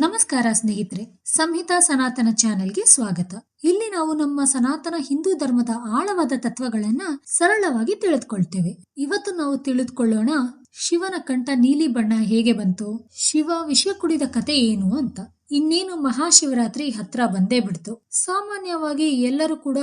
ನಮಸ್ಕಾರ ಸ್ನೇಹಿತರೆ, ಸಂಹಿತಾ ಸನಾತನ ಚಾನೆಲ್ಗೆ ಸ್ವಾಗತ. ಇಲ್ಲಿ ನಾವು ನಮ್ಮ ಸನಾತನ ಹಿಂದೂ ಧರ್ಮದ ಆಳವಾದ ತತ್ವಗಳನ್ನ ಸರಳವಾಗಿ ತಿಳಿದುಕೊಳ್ತೇವೆ. ಇವತ್ತು ನಾವು ತಿಳಿದುಕೊಳ್ಳೋಣ ಶಿವನ ಕಂಠ ನೀಲಿ ಬಣ್ಣ ಹೇಗೆ ಬಂತು, ಶಿವ ವಿಷ ಕುಡಿದ ಕತೆ ಏನು ಅಂತ. ಇನ್ನೇನು ಮಹಾಶಿವರಾತ್ರಿ ಹತ್ರ ಬಂದೇ ಬಿಡ್ತು. ಸಾಮಾನ್ಯವಾಗಿ ಎಲ್ಲರೂ ಕೂಡ,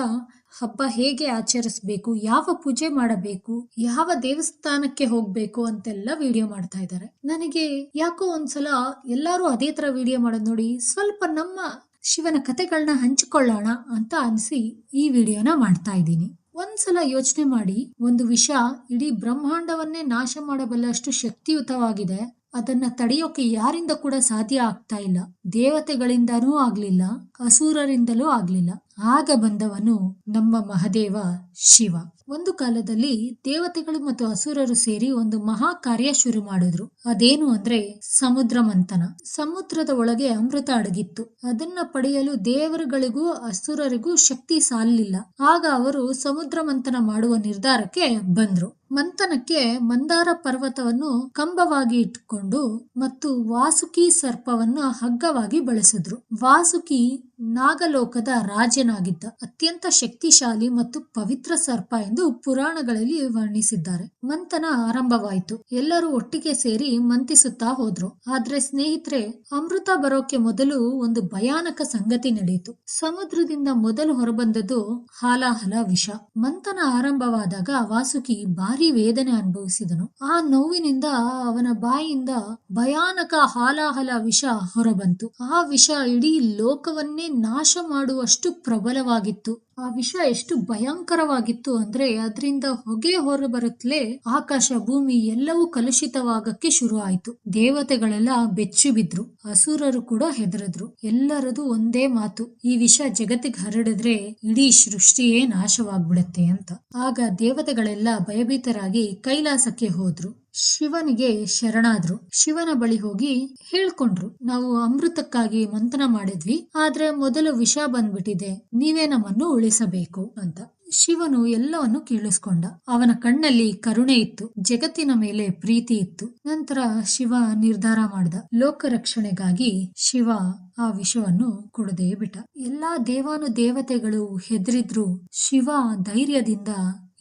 ಹಬ್ಬ ಹೇಗೆ ಆಚರಿಸಬೇಕು? ಯಾವ ಪೂಜೆ ಮಾಡಬೇಕು? ಯಾವ ದೇವಸ್ಥಾನಕ್ಕೆ ಹೋಗ್ಬೇಕು? ಅಂತೆಲ್ಲ ವಿಡಿಯೋ ಮಾಡ್ತಾ ಇದ್ದಾರೆ. ನನಗೆ ಯಾಕೋ ಒಂದ್ಸಲ ಎಲ್ಲರೂ ಅದೇ ತರ ವಿಡಿಯೋ ಮಾಡೋದು ನೋಡಿ ಸ್ವಲ್ಪ ನಮ್ಮ ಶಿವನ ಕಥೆಗಳನ್ನ ಹಂಚಿಕೊಳ್ಳೋಣ ಅಂತ ಅನಿಸಿ ಈ ವಿಡಿಯೋನ ಮಾಡ್ತಾ ಇದ್ದೀನಿ. ಒಂದ್ಸಲ ಯೋಚನೆ ಮಾಡಿ, ಒಂದು ವಿಷ ಇಡೀ ಬ್ರಹ್ಮಾಂಡವನ್ನೇ ನಾಶ ಮಾಡಬಲ್ಲಷ್ಟು ಶಕ್ತಿಯುತವಾಗಿದೆ. ಅದನ್ನ ತಡೆಯೋಕೆ ಯಾರಿಂದ ಕೂಡ ಸಾಧ್ಯ ಆಗ್ತಾ ಇಲ್ಲ. ದೇವತೆಗಳಿಂದನೂ ಆಗ್ಲಿಲ್ಲ, ಅಸುರರಿಂದಲೂ ಆಗ್ಲಿಲ್ಲ. ಆಗ ಬಂದವನು ನಮ್ಮ ಮಹದೇವ ಶಿವ. ಒಂದು ಕಾಲದಲ್ಲಿ ದೇವತೆಗಳು ಮತ್ತು ಅಸುರರು ಸೇರಿ ಒಂದು ಮಹಾ ಕಾರ್ಯ ಶುರು ಮಾಡಿದ್ರು. ಅದೇನು ಅಂದ್ರೆ ಸಮುದ್ರ ಮಂಥನ. ಸಮುದ್ರದ ಒಳಗೆ ಅಮೃತ ಅಡಗಿತ್ತು. ಅದನ್ನ ಪಡೆಯಲು ದೇವರುಗಳಿಗೂ ಅಸುರರಿಗೂ ಶಕ್ತಿ ಸಾಲಿಲ್ಲ. ಆಗ ಅವರು ಸಮುದ್ರ ಮಂಥನ ಮಾಡುವ ನಿರ್ಧಾರಕ್ಕೆ ಬಂದ್ರು. ಮಂಥನಕ್ಕೆ ಮಂದಾರ ಪರ್ವತವನ್ನು ಕಂಬವಾಗಿ ಇಟ್ಟುಕೊಂಡು ಮತ್ತು ವಾಸುಕಿ ಸರ್ಪವನ್ನ ಹಗ್ಗವಾಗಿ ಬಳಸಿದ್ರು. ವಾಸುಕಿ ನಾಗಲೋಕದ ರಾಜನಾಗಿದ್ದ ಅತ್ಯಂತ ಶಕ್ತಿಶಾಲಿ ಮತ್ತು ಪವಿತ್ರ ಸರ್ಪ ಎಂದು ಪುರಾಣಗಳಲ್ಲಿ ವರ್ಣಿಸಿದ್ದಾರೆ. ಮಂಥನ ಆರಂಭವಾಯಿತು. ಎಲ್ಲರೂ ಒಟ್ಟಿಗೆ ಸೇರಿ ಮಂತಿಸುತ್ತಾ ಹೋದ್ರು. ಆದ್ರೆ ಸ್ನೇಹಿತರೆ, ಅಮೃತ ಬರೋಕೆ ಮೊದಲು ಒಂದು ಭಯಾನಕ ಸಂಗತಿ ನಡೆಯಿತು. ಸಮುದ್ರದಿಂದ ಮೊದಲು ಹೊರಬಂದದ್ದು ಹಾಲಾಹಲ ವಿಷ. ಮಂಥನ ಆರಂಭವಾದಾಗ ವಾಸುಕಿ ಭಾರಿ ವೇದನೆ ಅನುಭವಿಸಿದನು. ಆ ನೋವಿನಿಂದ ಅವನ ಬಾಯಿಯಿಂದ ಭಯಾನಕ ಹಾಲಾಹಲ ವಿಷ ಹೊರಬಂತು. ಆ ವಿಷ ಇಡೀ ಲೋಕವನ್ನೇ ನಾಶ ಮಾಡುವಷ್ಟು ಪ್ರಬಲವಾಗಿತ್ತು. ಆ ವಿಷ ಎಷ್ಟು ಭಯಂಕರವಾಗಿತ್ತು ಅಂದ್ರೆ ಅದರಿಂದ ಹೊಗೆ ಹೊರಬರುತ್ತಲೇ ಆಕಾಶ ಭೂಮಿ ಎಲ್ಲವೂ ಕಲುಷಿತವಾಗಕ್ಕೆ ಶುರು ಆಯ್ತು. ದೇವತೆಗಳೆಲ್ಲ ಬೆಚ್ಚಿ ಬಿದ್ರು. ಅಸುರರು ಕೂಡ ಹೆದರದ್ರು. ಎಲ್ಲರದು ಒಂದೇ ಮಾತು, ಈ ವಿಷ ಜಗತ್ತಿಗೆ ಹರಡಿದ್ರೆ ಇಡೀ ಸೃಷ್ಟಿಯೇ ನಾಶವಾಗ್ಬಿಡತ್ತೆ ಅಂತ. ಆಗ ದೇವತೆಗಳೆಲ್ಲ ಭಯಭೀತರಾಗಿ ಕೈಲಾಸಕ್ಕೆ ಹೋದ್ರು. ಶಿವನಿಗೆ ಶರಣಾದ್ರು. ಶಿವನ ಬಳಿ ಹೋಗಿ ಹೇಳ್ಕೊಂಡ್ರು. ನಾವು ಅಮೃತಕ್ಕಾಗಿ ಮಂಥನ ಮಾಡಿದ್ವಿ, ಆದ್ರೆ ಮೊದಲು ವಿಷ ಬಂದ್ಬಿಟ್ಟಿದೆ, ನೀವೇ ನಮ್ಮನ್ನು ಉಳಿಸಬೇಕು ಅಂತ. ಶಿವನು ಎಲ್ಲವನ್ನು ಕೇಳಿಸ್ಕೊಂಡ. ಅವನ ಕಣ್ಣಲ್ಲಿ ಕರುಣೆ ಇತ್ತು, ಜಗತ್ತಿನ ಮೇಲೆ ಪ್ರೀತಿ ಇತ್ತು. ನಂತರ ಶಿವ ನಿರ್ಧಾರ ಮಾಡ್ದ. ಲೋಕ ರಕ್ಷಣೆಗಾಗಿ ಶಿವ ಆ ವಿಷವನ್ನು ಕುಡದೇ ಬಿಟ್ಟ. ಎಲ್ಲಾ ದೇವಾನು ದೇವತೆಗಳು ಹೆದರಿದ್ರು. ಶಿವ ಧೈರ್ಯದಿಂದ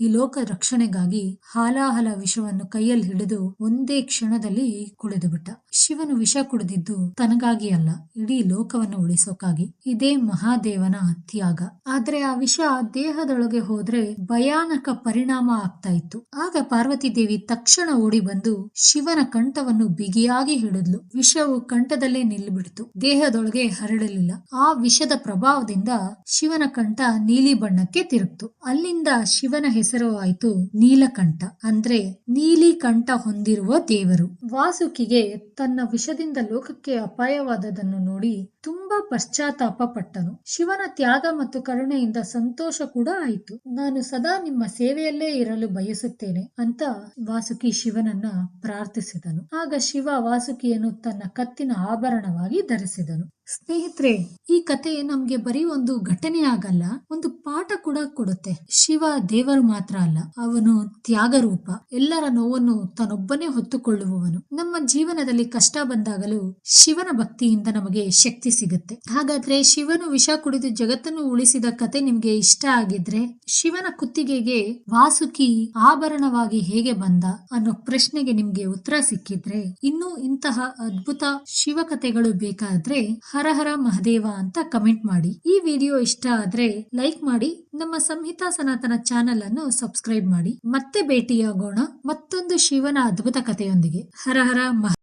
ಈ ಲೋಕ ರಕ್ಷಣೆಗಾಗಿ ಹಾಲಾಹಲ ವಿಷವನ್ನು ಕೈಯಲ್ಲಿ ಹಿಡಿದು ಒಂದೇ ಕ್ಷಣದಲ್ಲಿ ಕುಳಿದು ಬಿಟ್ಟ ಶಿವನು ವಿಷ ಕುಡಿದಿದ್ದು ತನಗಾಗಿ ಅಲ್ಲ, ಇಡೀ ಲೋಕವನ್ನು ಉಳಿಸೋಕಾಗಿ. ಇದೇ ಮಹಾದೇವನ ತ್ಯಾಗ ಆದ್ರೆ ಆ ವಿಷ ದೇಹದೊಳಗೆ ಹೋದ್ರೆ ಭಯಾನಕ ಪರಿಣಾಮ ಆಗ್ತಾ ಇತ್ತು. ಆಗ ಪಾರ್ವತಿ ದೇವಿ ತಕ್ಷಣ ಓಡಿ ಬಂದು ಶಿವನ ಕಂಠವನ್ನು ಬಿಗಿಯಾಗಿ ಹಿಡಿದ್ಲು. ವಿಷವು ಕಂಠದಲ್ಲೇ ನಿಲ್ಬಿಡ್ತು ದೇಹದೊಳಗೆ ಹರಡಲಿಲ್ಲ. ಆ ವಿಷದ ಪ್ರಭಾವದಿಂದ ಶಿವನ ಕಂಠ ನೀಲಿ ಬಣ್ಣಕ್ಕೆ ತಿರುಗ್ತು. ಅಲ್ಲಿಂದ ಶಿವನ ಹೆಸರು ನೀಲಕಂಠ ಅಂದ್ರೆ ನೀಲಿ ಕಂಠ ಹೊಂದಿರುವ ದೇವರು. ವಾಸುಕಿಗೆ ತನ್ನ ವಿಷದಿಂದ ಲೋಕಕ್ಕೆ ಅಪಾಯವಾದದನ್ನು ನೋಡಿ ತುಂಬಾ ಪಶ್ಚಾತ್ತಾಪ ಪಟ್ಟನು. ಶಿವನ ತ್ಯಾಗ ಮತ್ತು ಕರುಣೆಯಿಂದ ಸಂತೋಷ ಕೂಡ ಆಯಿತು. ನಾನು ಸದಾ ನಿಮ್ಮ ಸೇವೆಯಲ್ಲೇ ಇರಲು ಬಯಸುತ್ತೇನೆ ಅಂತ ವಾಸುಕಿ ಶಿವನನ್ನ ಪ್ರಾರ್ಥಿಸಿದನು. ಆಗ ಶಿವ ವಾಸುಕಿಯನ್ನು ತನ್ನ ಕತ್ತಿನ ಆಭರಣವಾಗಿ ಧರಿಸಿದನು. ಸ್ನೇಹಿತರೆ, ಈ ಕತೆ ನಮ್ಗೆ ಬರೀ ಒಂದು ಘಟನೆ ಆಗಲ್ಲ, ಒಂದು ಪಾಠ ಕೂಡ ಕೊಡುತ್ತೆ. ಶಿವ ದೇವರು ಮಾತ್ರ ಅಲ್ಲ, ಅವನು ತ್ಯಾಗ ರೂಪ ಎಲ್ಲರ ನೋವನ್ನು ತಾನೊಬ್ಬನೇ ಹೊತ್ತುಕೊಳ್ಳುವವನು. ನಮ್ಮ ಜೀವನದಲ್ಲಿ ಕಷ್ಟ ಬಂದಾಗಲೂ ಶಿವನ ಭಕ್ತಿಯಿಂದ ನಮಗೆ ಶಕ್ತಿ ಸಿಗುತ್ತೆ. ಹಾಗಾದ್ರೆ ಶಿವನು ವಿಷ ಕುಡಿದು ಜಗತ್ತನ್ನು ಉಳಿಸಿದ ಕತೆ ನಿಮ್ಗೆ ಇಷ್ಟ ಆಗಿದ್ರೆ, ಶಿವನ ಕುತ್ತಿಗೆಗೆ ವಾಸುಕಿ ಆಭರಣವಾಗಿ ಹೇಗೆ ಬಂದ ಅನ್ನೋ ಪ್ರಶ್ನೆಗೆ ನಿಮ್ಗೆ ಉತ್ತರ ಸಿಕ್ಕಿದ್ರೆ, ಇನ್ನು ಇಂತಹ ಅದ್ಭುತ ಶಿವ ಕಥೆಗಳು ಬೇಕಾದ್ರೆ ಹರ ಹರ ಮಹದೇವ ಅಂತ ಕಮೆಂಟ್ ಮಾಡಿ. ಈ ವಿಡಿಯೋ ಇಷ್ಟ ಆದ್ರೆ ಲೈಕ್ ಮಾಡಿ, ನಮ್ಮ ಸಂಹಿತಾ ಸನಾತನ ಚಾನೆಲ್ ಅನ್ನು ಸಬ್ಸ್ಕ್ರೈಬ್ ಮಾಡಿ. ಮತ್ತೆ ಭೇಟಿಯಾಗೋಣ ಮತ್ತೊಂದು ಶಿವನ ಅದ್ಭುತ ಕಥೆಯೊಂದಿಗೆ. ಹರ ಹರ ಮಹ